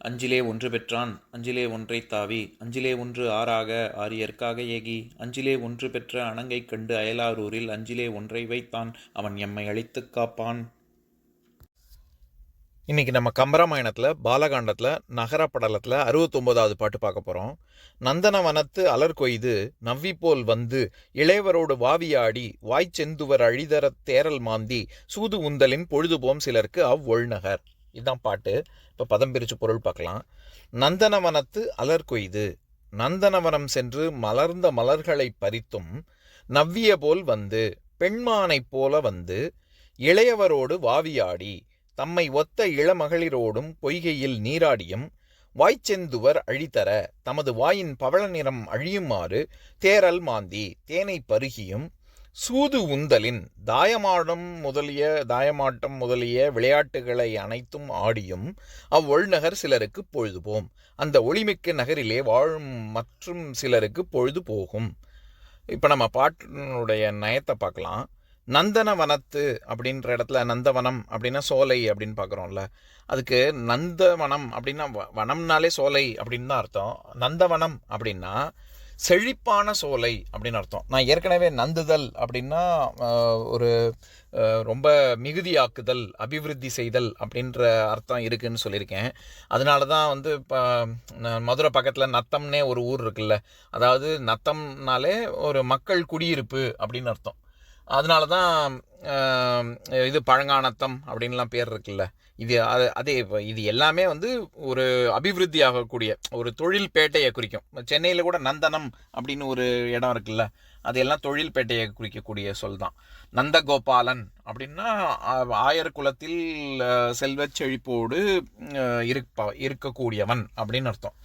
அஞ்சிலே ஒன்று பெற்றான் அஞ்சிலே ஒன்றை தாவி அஞ்சிலே ஒன்று ஆறாக ஆரியற்காக ஏகி அஞ்சிலே ஒன்று பெற்ற அணங்கை கண்டு அயலாரூரில் அஞ்சிலே ஒன்றை வைத்தான் அவன் எம்மை அழித்து காப்பான். இன்னைக்கு நம்ம கம்பராமாயணத்தில் பாலகாண்டத்தில் நகரப்படலத்தில் அறுபத்தொம்போதாவது பாட்டு பார்க்க போகிறோம் நந்தனவனத்து அலர் கொய்து நவ்வி போல் வந்து இளையவரோடு வாவியாடி வாய்ச்செந்துவர் அழிதர தேரல் மாந்தி சூது உந்தலின் பொழுதுபோம் சிலருக்கு அவ்வொழ்நகர் இதுதான் பாட்டு. இப்போ பதம் பிரித்து பொருள் பார்க்கலாம். நந்தனவனத்து அலர் கொய்து. நந்தனவனம் சென்று மலர்ந்த மலர்களை பறித்தும் நவ்விய போல் வந்து பெண்மானைப் போல வந்து இளையவரோடு வாவியாடி தம்மை ஒத்த இளமகளிரோடும் பொய்கையில் நீராடியும் வாய்ச்செந்துவர் அழித்தர தமது வாயின் பவள நிறம் அழியுமாறு தேரல் மாந்தி தேனை பருகியும் சூது உந்தலின் தாயமாடம் முதலிய தாயமாட்டம் முதலிய விளையாட்டுகளை அனைத்தும் ஆடியும் அவ்வொழ்நகர் சிலருக்கு பொழுது போம் அந்த ஒளிமிக்க நகரிலே வாழும் மற்றும் சிலருக்கு பொழுது போகும் இப்போ நம்ம பாட்டினுடைய நயத்தை பார்க்கலாம். நந்தனவனத்து அப்படின்ற இடத்துல நந்தவனம் அப்படின்னா சோலை அப்படின்னு பார்க்குறோம்ல. அதுக்கு நந்தவனம் அப்படின்னா வ- வனம்னாலே சோலை அப்படின்னு தான் அர்த்தம். நந்தவனம் அப்படின்னா செழிப்பான சோலை அப்படின்னு அர்த்தம். நான் ஏற்கனவே நந்துதல் அப்படின்னா ஒரு ரொம்ப மிகுதியாக்குதல் அபிவிருத்தி செய்தல் அப்படின்ற அர்த்தம் இருக்குதுன்னு சொல்லியிருக்கேன். அதனால தான் வந்து இப்போ மதுரை பக்கத்தில் நத்தம்னே ஒரு ஊர் இருக்குல்ல. அதாவது நத்தம்னாலே ஒரு மக்கள் குடியிருப்பு அப்படின்னு அர்த்தம். அதனால தான் இது பழங்கானத்தம் அப்படின்லாம் பேர் இருக்குல்ல. இது அது அதே இப்போ இது எல்லாமே வந்து ஒரு அபிவிருத்தி ஆகக்கூடிய ஒரு தொழில் பேட்டையை குறிக்கும். சென்னையில் கூட நந்தனம் அப்படின்னு ஒரு இடம் இருக்குல்ல அது எல்லாம் தொழில் பேட்டையை குறிக்கக்கூடிய சொல் தான். நந்தகோபாலன் அப்படின்னா ஆயர் குலத்தில் செல்வச் செழிப்போடு இருப்ப இருக்கக்கூடியவன் அப்படின்னு அர்த்தம்.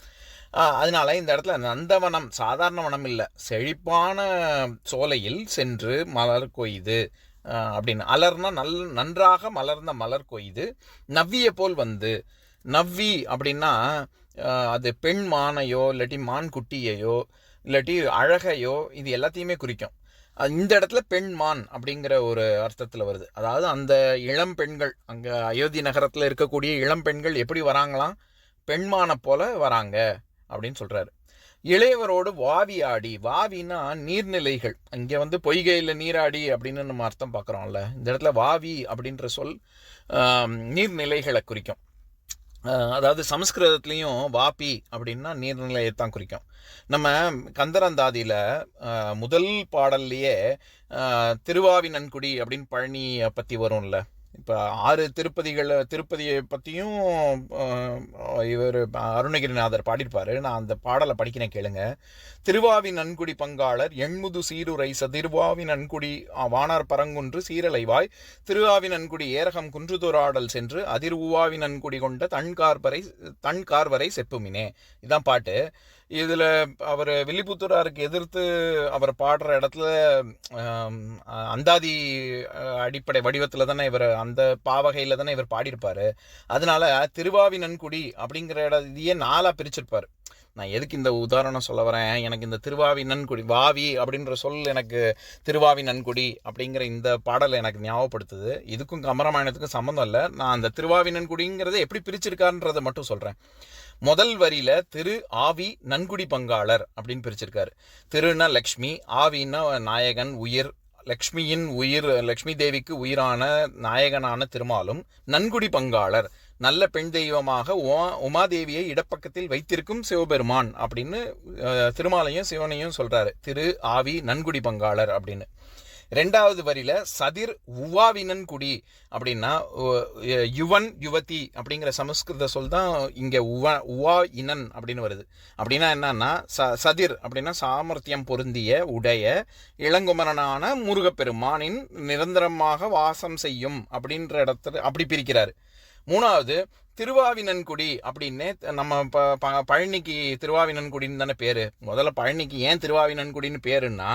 அதனால இந்த இடத்துல நந்தவனம் சாதாரண வனம் இல்லை செழிப்பான சோலையில் சென்று மலர் கொய்து அப்படின்னு. அலர்னா நல் நன்றாக மலர்ந்த மலர் கொய்து நவ்விய போல் வந்து. நவ்வி அப்படின்னா அது பெண் மானையோ இல்லாட்டி மான் குட்டியையோ இல்லாட்டி அழகையோ இது எல்லாத்தையுமே குறிக்கும். அது இந்த இடத்துல பெண் மான் அப்படிங்கிற ஒரு அர்த்தத்தில் வருது. அதாவது அந்த இளம் பெண்கள் அங்கே அயோத்தி நகரத்தில் இருக்கக்கூடிய இளம் பெண்கள் எப்படி வராங்களாம்? பெண்மானை போல வராங்க அப்படின்னு சொல்கிறாரு இளையவரோடு வாவி ஆடி வாவினா நீர்நிலைகள். இங்கே வந்து பொய்கையில் நீராடி அப்படின்னு நம்ம அர்த்தம் பார்க்குறோம்ல. இந்த இடத்துல வாவி அப்படின்ற சொல் நீர்நிலைகளை குறிக்கும். அதாவது சமஸ்கிருதத்துலேயும் வாபி அப்படின்னா நீர்நிலையை தான் குறிக்கும். நம்ம கந்தரந்தாதியில் முதல் பாடல்லையே திருவாவி நன்குடி அப்படின்னு பழனியை பற்றி வரும்ல. இப்போ ஆறு திருப்பதிகளில் திருப்பதியை பற்றியும் இவர் அருணகிரிநாதர் பாடியிருப்பாரு. நான் அந்த பாடலை படிக்கிறேன் கேளுங்க. திருவாவி நன்குடி பங்காளர் எண்முது சீருரை சதிர்வாவி நன்குடி வானார் பரங்குன்று சீரலைவாய் திருவாவி நன்குடி ஏரகம் குன்றுதொராடல் சென்று அதிர் உவாவி நன்குடி கொண்ட தன்கார்வரை தன்கார்வரை செப்புமினே. இதான் பாட்டு. இதில் அவர் வில்லிபுத்தூராருக்கு எதிர்த்து அவர் பாடுற இடத்துல அந்தாதி அடிப்படை வடிவத்தில் தானே இவர் அந்த பாவகையில் தானே இவர் பாடியிருப்பார். அதனால திருவாவினன்குடி அப்படிங்கிற இட இதையே நாளாக பிரிச்சிருப்பார். நான் எதுக்கு இந்த உதாரணம் சொல்ல வரேன்? எனக்கு இந்த திருவாவி நன்குடி வாவி அப்படின்ற சொல் எனக்கு திருவாவி நன்குடி அப்படிங்கிற இந்த பாடல் எனக்கு ஞாபகப்படுத்துது. இதுக்கும் கமரமாயணத்துக்கும் சம்மந்தம் இல்லை. நான் அந்த திருவாவி நன்குடிங்கிறத எப்படி பிரிச்சிருக்காருன்றதை மட்டும் சொல்கிறேன் முதல் வரியில திரு ஆவி நன்குடி பங்காளர் அப்படின்னு பிரிச்சிருக்காரு. திருனா லக்ஷ்மி ஆவின்னா நாயகன் உயிர் லக்ஷ்மியின் உயிர் லக்ஷ்மி தேவிக்கு உயிரான நாயகனான திருமாலும் நன்குடி பங்காளர் நல்ல பெண் தெய்வமாக உமா உமாதேவியை இடப்பக்கத்தில் வைத்திருக்கும் சிவபெருமான் அப்படின்னு திருமாலையும் சிவனையும் சொல்றாரு. திரு ஆவி நன்குடி பங்காளர் அப்படின்னு. ரெண்டாவது வரியில் சதிர் உவாவினன் குடி அப்படின்னா யுவன் யுவதி அப்படிங்கிற சமஸ்கிருத சொல் தான் இங்கே உவ உவா இனன் அப்படின்னு வருது. அப்படின்னா என்னன்னா ச சதிர் அப்படின்னா சாமர்த்தியம் பொருந்திய உடைய இளங்குமரனான முருகப்பெருமானின் நிரந்தரமாக வாசம் செய்யும் அப்படின்ற இடத்துல அப்படி பிரிக்கிறார். மூணாவது திருவாவினன்குடி அப்படின்னே நம்ம ப ப- பழனிக்கு திருவாவினன்குடின்னு தானே பேர். முதல்ல பழனிக்கு ஏன் திருவாவினன்குடின்னு பேருன்னா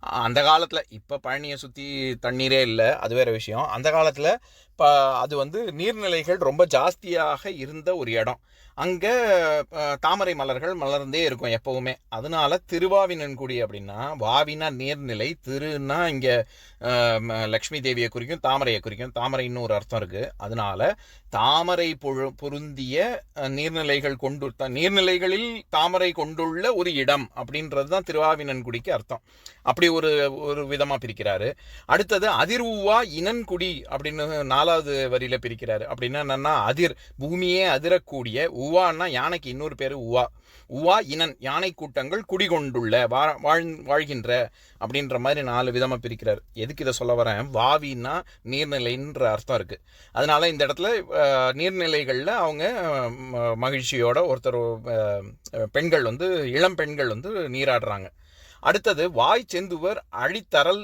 அந்த காலத்தில் இப்போ பழனியை சுற்றி தண்ணீரே இல்லை அது வேறு விஷயம். அந்த காலத்தில் ப அது வந்து நீர்நிலைகள் ரொம்ப ஜாஸ்தியாக இருந்த ஒரு இடம். அங்கே தாமரை மலர்கள் மலர்ந்தே இருக்கும் எப்போவுமே. அதனால திருவாவினன்குடி அப்படின்னா வாவினா நீர்நிலை திருன்னா இங்கே லக்ஷ்மி தேவியை குறிக்கும் தாமரையை குறிக்கும். தாமரைன்னு ஒரு அர்த்தம் இருக்குது அதனால தாமரை பொழு பொருந்திய நீர்நிலைகள் கொண்டு நீர்நிலைகளில் தாமரை கொண்டுள்ள ஒரு இடம் அப்படின்றது தான் திருவாவினன்குடிக்கு அர்த்தம். அப்படி ஒரு ஒரு விதமாக பிரிக்கிறாரு. அடுத்தது அதிர்வுவா இனன்குடி அப்படின்னு நாலாவது வரியில பிரிக்கிறாரு. அப்படின்னா என்னன்னா அதிர் பூமியே அதிரக்கூடிய உவான்னா யானைக்கு இன்னொரு பேர் உவா. உவா இனன் யானை கூட்டங்கள் குடிகொண்டுள்ள வா- வாழ் வாழ்கின்ற அப்படின்ற மாதிரி நாலு விதமா பிரிக்கிறார். எதுக்கு இதை சொல்ல வரேன்? வாவின்னா நீர்நிலைன்ற அர்த்தம் இருக்கு. அதனால இந்த இடத்துல நீர்நிலைகளில் அவங்க மகிழ்ச்சியோட ஒருத்தர் பெண்கள் வந்து இளம் பெண்கள் வந்து நீராடுறாங்க. அடுத்தது வாய் செந்துவர் அழித்தரல்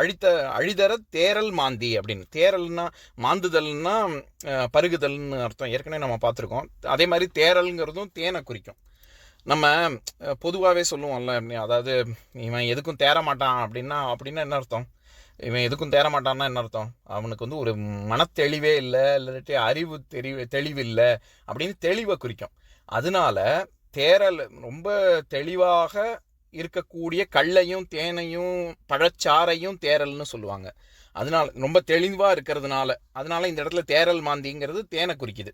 அழித்த அழிதர தேரல் மாந்தி அப்படின்னு. தேரல்னா மாந்துதல்னா பருகுதல்னு அர்த்தம். ஏற்கனவே நம்ம பார்த்துருக்கோம். அதே மாதிரி தேரல்ங்கிறதும் தேனை குறிக்கும். நம்ம பொதுவாகவே சொல்லுவோம்ல அதாவது இவன் எதுக்கும் தேர மாட்டான் அப்படின்னா அப்படின்னா என்ன அர்த்தம்? இவன் எதுக்கும் தேற மாட்டான்னா என்ன அர்த்தம்? அவனுக்கு வந்து ஒரு மனத்தெளிவே இல்லை இல்லாட்டி அறிவு தெளிவு தெளிவு இல்லை அப்படின்னு தெளிவை குறிக்கும். அதனால தேரல் ரொம்ப தெளிவாக இருக்கக்கூடிய கல்லையும் தேனையும் பழச்சாறையும் தேரல்னு சொல்லுவாங்க. அதனால் ரொம்ப தெளிவாக இருக்கிறதுனால அதனால் இந்த இடத்துல தேரல் மாந்திங்கிறது தேனை குறிக்குது.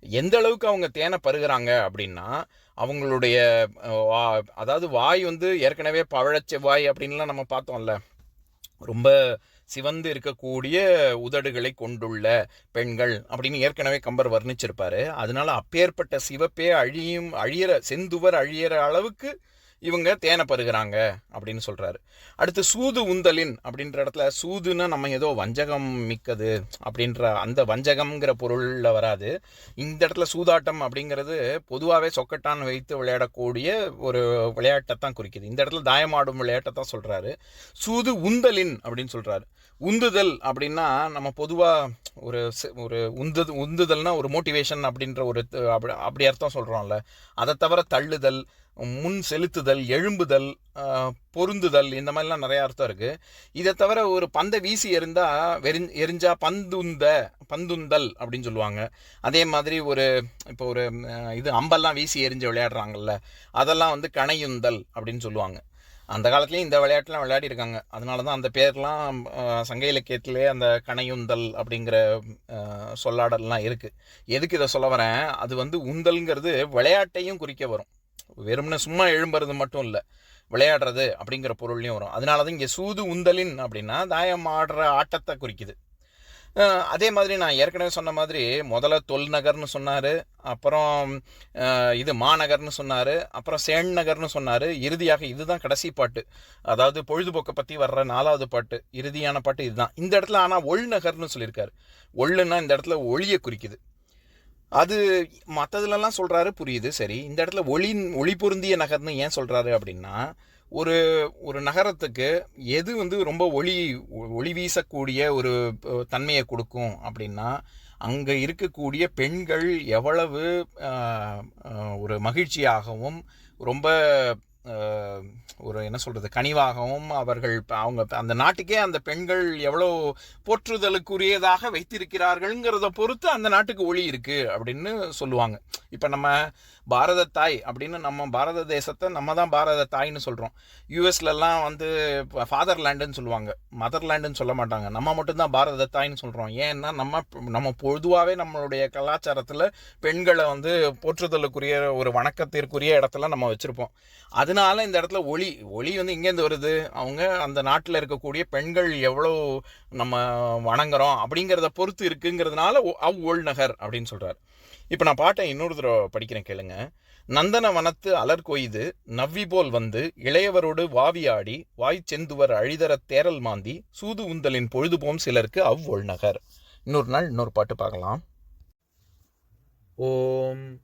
எந்த அளவுக்கு அவங்க தேனை பருகிறாங்க அப்படின்னா அவங்களுடைய வா- அதாவது வாய் வந்து ஏற்கனவே பழச்செவ்வாய் அப்படின்லாம் நம்ம பார்த்தோம்ல. ரொம்ப சிவந்து இருக்கக்கூடிய உதடுகளை கொண்டுள்ள பெண்கள் அப்படின்னு ஏற்கனவே கம்பர் வர்ணிச்சிருப்பாரு. அதனால அப்பேற்பட்ட சிவப்பே அழியும் அழியிற செந்துவர் அழியிற அளவுக்கு இவங்க தேனை பருகிறாங்க அப்படின்னு சொல்கிறாரு அடுத்து சூது உந்தலின் அப்படின்ற இடத்துல சூதுன்னா நம்ம ஏதோ வஞ்சகம் மிக்கது அப்படின்ற அந்த வஞ்சகம்ங்கிற பொருளில் வராது. இந்த இடத்துல சூதாட்டம் அப்படிங்கிறது பொதுவாகவே சொக்கட்டான் வைத்து விளையாடக்கூடிய ஒரு விளையாட்டை தான் குறிக்குது. இந்த இடத்துல தாயமாடும் விளையாட்டை தான் சொல்கிறாரு சூது உந்தலின் அப்படின்னு சொல்கிறாரு உந்துதல் அப்படின்னா நம்ம பொதுவாக ஒரு ஒரு உந்து உந்துதல்னா ஒரு மோட்டிவேஷன் அப்படின்ற ஒரு அப்படி அப்படி அர்த்தம் சொல்கிறோம்ல அதை தவிர தள்ளுதல் முன் செலுத்துதல் எழும்புதல் பொருந்துதல் இந்த மாதிரிலாம் நிறைய அர்த்தம் இருக்கு. இதை தவிர ஒரு பந்தை வீசி எறிந்தா வெறி எரிஞ்சா பந்துந்த பந்துந்தல் அப்படின்னு சொல்லுவாங்க. அதே மாதிரி ஒரு இப்போ ஒரு இது அம்பெல்லாம் வீசி எரிஞ்சு விளையாடுறாங்கல்ல அதெல்லாம் வந்து கணையுந்தல் அப்படின்னு சொல்லுவாங்க. அந்த காலத்துலேயும் இந்த விளையாட்டுலாம் விளையாடி இருக்காங்க. அதனால தான் அந்த பேர்லாம் சங்க இலக்கியத்திலே அந்த கணையுந்தல் அப்படிங்கிற சொல்லாடல்லாம் இருக்குது எதுக்கு இதை சொல்ல வரேன்? அது வந்து உந்தல்ங்கிறது விளையாட்டையும் குறிக்க வரும். வெறும்னு சும்மா எழும்புறது மட்டும் இல்லை. விளையாடுறது அப்படிங்கிற பொருள்லையும் வரும். அதனால தான் இங்கே சூது உந்தலின் அப்படின்னா தாயம் ஆடுற ஆட்டத்தை குறிக்குது. அதே மாதிரி நான் ஏற்கனவே சொன்ன மாதிரி முதல்ல தொல் நகர்னு சொன்னார் அப்புறம் இது மாநகர்னு சொன்னார் அப்புறம் சேன் நகர்னு சொன்னார். இறுதியாக இதுதான் கடைசி பாட்டு. அதாவது பொழுதுபோக்கை பற்றி வர்ற நாலாவது பாட்டு இறுதியான பாட்டு இதுதான். இந்த இடத்துல ஆனால் ஒள் நகர்னு சொல்லியிருக்காரு. ஒள்ளுன்னா இந்த இடத்துல ஒளியை குறிக்குது. அது மற்றதுலலாம் சொல்கிறாரு புரியுது சரி. இந்த இடத்துல ஒளி ஒளி பொருந்திய நகர்னு ஏன் சொல்கிறாரு அப்படின்னா ஒரு ஒரு நகரத்துக்கு எது வந்து ரொம்ப ஒளி ஒளி வீசக்கூடிய ஒரு தன்மையை கொடுக்கும் அப்படின்னா அங்கே இருக்கக்கூடிய பெண்கள் எவ்வளவு ஒரு மகிழ்ச்சியாகவும் ரொம்ப ஒரு என்ன சொல்கிறது கனிவாகவும் அவர்கள் அவங்க அந்த நாட்டுக்கே அந்த பெண்கள் எவ்வளோ போற்றுதலுக்குரியதாக வைத்திருக்கிறார்கள்ங்கிறத பொறுத்து அந்த நாட்டுக்கு ஒளி இருக்குது அப்படின்னு சொல்லுவாங்க. இப்போ நம்ம பாரத தாய் அப்படின்னு நம்ம பாரத தேசத்தை நம்ம தான் பாரத தாய்னு சொல்கிறோம் யூஎஸ்லலாம் வந்து ஃபாதர் லேண்டுன்னு சொல்லுவாங்க. மதர் லேண்டுன்னு சொல்ல மாட்டாங்க. நம்ம மட்டும்தான் பாரத தாய்னு சொல்கிறோம் ஏன்னா நம்ம நம்ம பொதுவாகவே நம்மளுடைய கலாச்சாரத்தில் பெண்களை வந்து போற்றுதலுக்குரிய ஒரு வணக்கத்திற்குரிய இடத்துல நம்ம வச்சுருப்போம். அது அதனால இந்த இடத்துல ஒளி ஒளி வந்து இங்கேருந்து வருது. அவங்க அந்த நாட்டில் இருக்கக்கூடிய பெண்கள் எவ்வளோ நம்ம வணங்குறோம் அப்படிங்கிறத பொறுத்து இருக்குங்கிறதுனால ஒ- அவ் ஓல் நகர் அப்படின்னு சொல்கிறார் இப்போ நான் பாட்டை இன்னொரு தடவை படிக்கிறேன் கேளுங்க. நந்தன வனத்து அலர் கொய்து நவ்வி போல் வந்து இளையவரோடு வாவியாடி வாய் செந்துவர் அழிதர தேரல் மாந்தி சூது உந்தலின் பொழுதுபோம் சிலருக்கு அவ் நகர். இன்னொரு நாள் இன்னொரு பாட்டு பார்க்கலாம். ஓம்